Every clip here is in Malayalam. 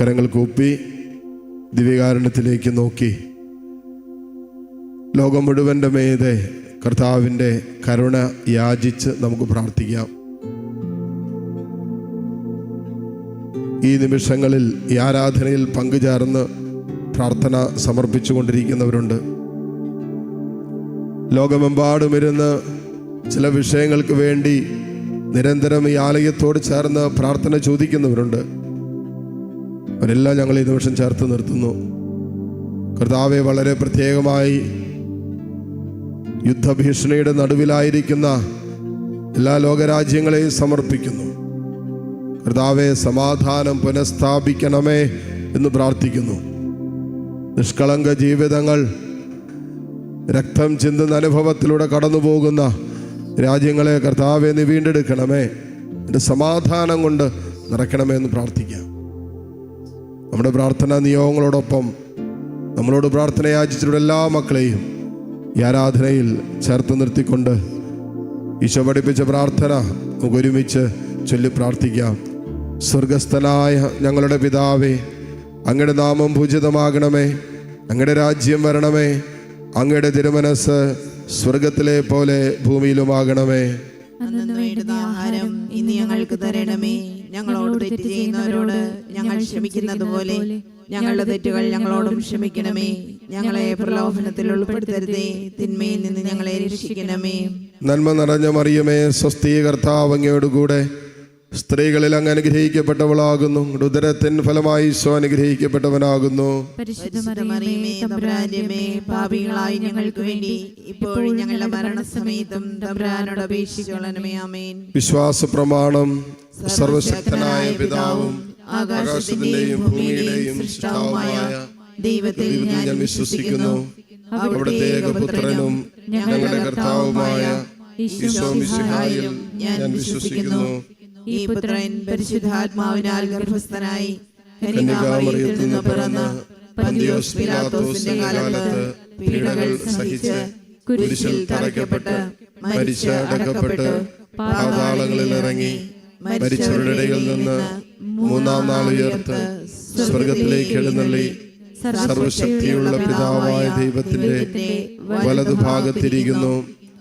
കരങ്ങൾ കൂപ്പി ദിവ്യകാരണത്തിലേക്ക് നോക്കി. ലോകം മുഴുവന്റെ മേതെ കർത്താവിന്റെ കരുണ യാചിച്ച് നമുക്ക് പ്രാർത്ഥിക്കാം. ഈ നിമിഷങ്ങളിൽ ഈ ആരാധനയിൽ പങ്കുചേർന്ന് പ്രാർത്ഥന സമർപ്പിച്ചുകൊണ്ടിരിക്കുന്നവരുണ്ട്. ലോകമെമ്പാടുമിരുന്ന് ചില വിഷയങ്ങൾക്ക് വേണ്ടി നിരന്തരം ഈ ആലയത്തോട് ചേർന്ന് പ്രാർത്ഥന ചോദിക്കുന്നവരുണ്ട്. അവരെല്ലാം ഞങ്ങൾ ഈ നിമിഷം ചേർത്ത് നിർത്തുന്നു. കർത്താവെ വളരെ പ്രത്യേകമായി യുദ്ധഭീഷണിയുടെ നടുവിലായിരിക്കുന്ന എല്ലാ ലോകരാജ്യങ്ങളെയും സമർപ്പിക്കുന്നു. കർത്താവെ സമാധാനം പുനഃസ്ഥാപിക്കണമേ എന്ന് പ്രാർത്ഥിക്കുന്നു. നിഷ്കളങ്ക ജീവിതങ്ങൾ രക്തം ചിന്തുന്ന അനുഭവത്തിലൂടെ കടന്നു പോകുന്ന രാജ്യങ്ങളെ കർത്താവെ നീ വീണ്ടെടുക്കണമേ. എന്റെ സമാധാനം കൊണ്ട് നിറയ്ക്കണമേ എന്ന് പ്രാർത്ഥിക്കാം. നമ്മുടെ പ്രാർത്ഥനാ നിയോഗങ്ങളോടൊപ്പം നമ്മളോട് പ്രാർത്ഥന യാചിച്ചിട്ടുള്ള എല്ലാ മക്കളെയും ഈ ആരാധനയിൽ ചേർത്ത് നിർത്തിക്കൊണ്ട് ഈശോ പഠിപ്പിച്ച പ്രാർത്ഥന നമുക്ക് ഒരുമിച്ച് ചൊല്ലി പ്രാർത്ഥിക്കാം. സ്വർഗസ്ഥനായ ഞങ്ങളുടെ പിതാവേ അങ്ങയുടെ നാമം പൂജിതമാകണമേ അങ്ങയുടെ രാജ്യം വരണമേ അങ്ങയുടെ തിരുമനസ് സ്വർഗത്തിലെ പോലെ ഭൂമിയിലുമാകണമേ. വേണ്ടുന്ന ഇന്ന് ഞങ്ങൾക്ക് തരണമേ. ഞങ്ങളോട് തെറ്റ് ചെയ്യുന്നവരോട് ഞങ്ങൾ ക്ഷമിക്കുന്നത് പോലെ. ഞങ്ങളുടെ തെറ്റുകൾ ഞങ്ങളോടും ക്ഷമിക്കണമേ. ഞങ്ങളെ പ്രലോഭനത്തിൽ ഉൾപ്പെടുത്തരുതേ. തിന്മയിൽ നിന്ന് ഞങ്ങളെ രക്ഷിക്കണമേ. നന്മ നിറഞ്ഞ മറിയമേ സ്വസ്ഥീകർത്താവങ്ങയോടുകൂടെ കർത്താവ് കൂടെ സ്ത്രീകളിൽ അങ്ങ് അനുഗ്രഹിക്കപ്പെട്ടവളാകുന്നു. ഉദരത്തിൻ ഫലമായി ഈശോ അനുഗ്രഹിക്കപ്പെട്ടവനാകുന്നു. പാപികളായി ഞങ്ങൾക്ക് വേണ്ടി ഇപ്പോഴും ഞങ്ങളുടെ മരണസമയത്തും തമ്പുരാനോട് അപേക്ഷിക്കണമേ ആമേൻ. വിശ്വാസ പ്രമാണം സർവശക്തനായ പിതാവും ആകാശത്തിന്റെയും ഭൂമിയുടെയും സൃഷ്ടാവുമായ ദൈവത്തിൽ ദൈവത്തിൽ ഞാൻ വിശ്വസിക്കുന്നു. അവിടുത്തെ ഏകപുത്രനും ഞങ്ങളുടെ കർത്താവുമായ ഈശോ മിശിഹായിൽ ഞാൻ വിശ്വസിക്കുന്നു. ഈ പുത്രൻ പരിശുദ്ധാത്മാവിനാൽ ഗർഭസ്ഥനായി കന്യകാമറിയത്തിൽ നിന്ന് പിറന്ന് പന്തിയോസ് പിലാത്തോസിന്റെ കാലത്ത് പീഡകൾ സഹിച്ച് കുരിശിൽ തറയ്ക്കപ്പെട്ട് മരിച്ച് അടക്കപ്പെട്ട് പാതാളങ്ങളിൽ ഇറങ്ങി മരിച്ചവരുടെ ഇടയിൽ നിന്ന് മൂന്നാം നാൾ ഉയർത്ത് സ്വർഗത്തിലേക്ക് എഴുന്നള്ളി സർവശക്തിയുള്ള പിതാവായ ദൈവത്തിന്റെ വലതുഭാഗത്തിരിക്കുന്നു.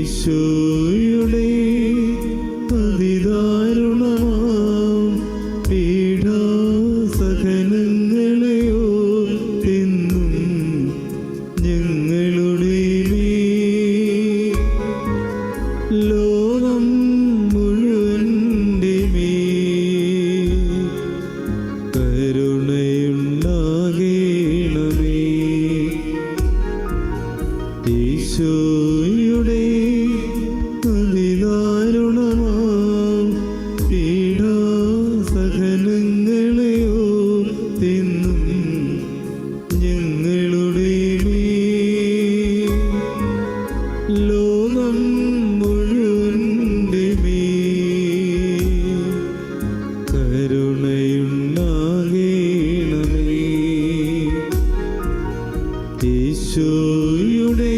ഈശോയുടെ അതിദാരുണമാം പീഡാസഹനങ്ങളെയോ തിന്നും ഞങ്ങളുടെ ലോകം മുഴുവന്റെ മേ കരുണയുണ്ടാകേണമേ. ഈശോയുടെ ഈശോയുടെ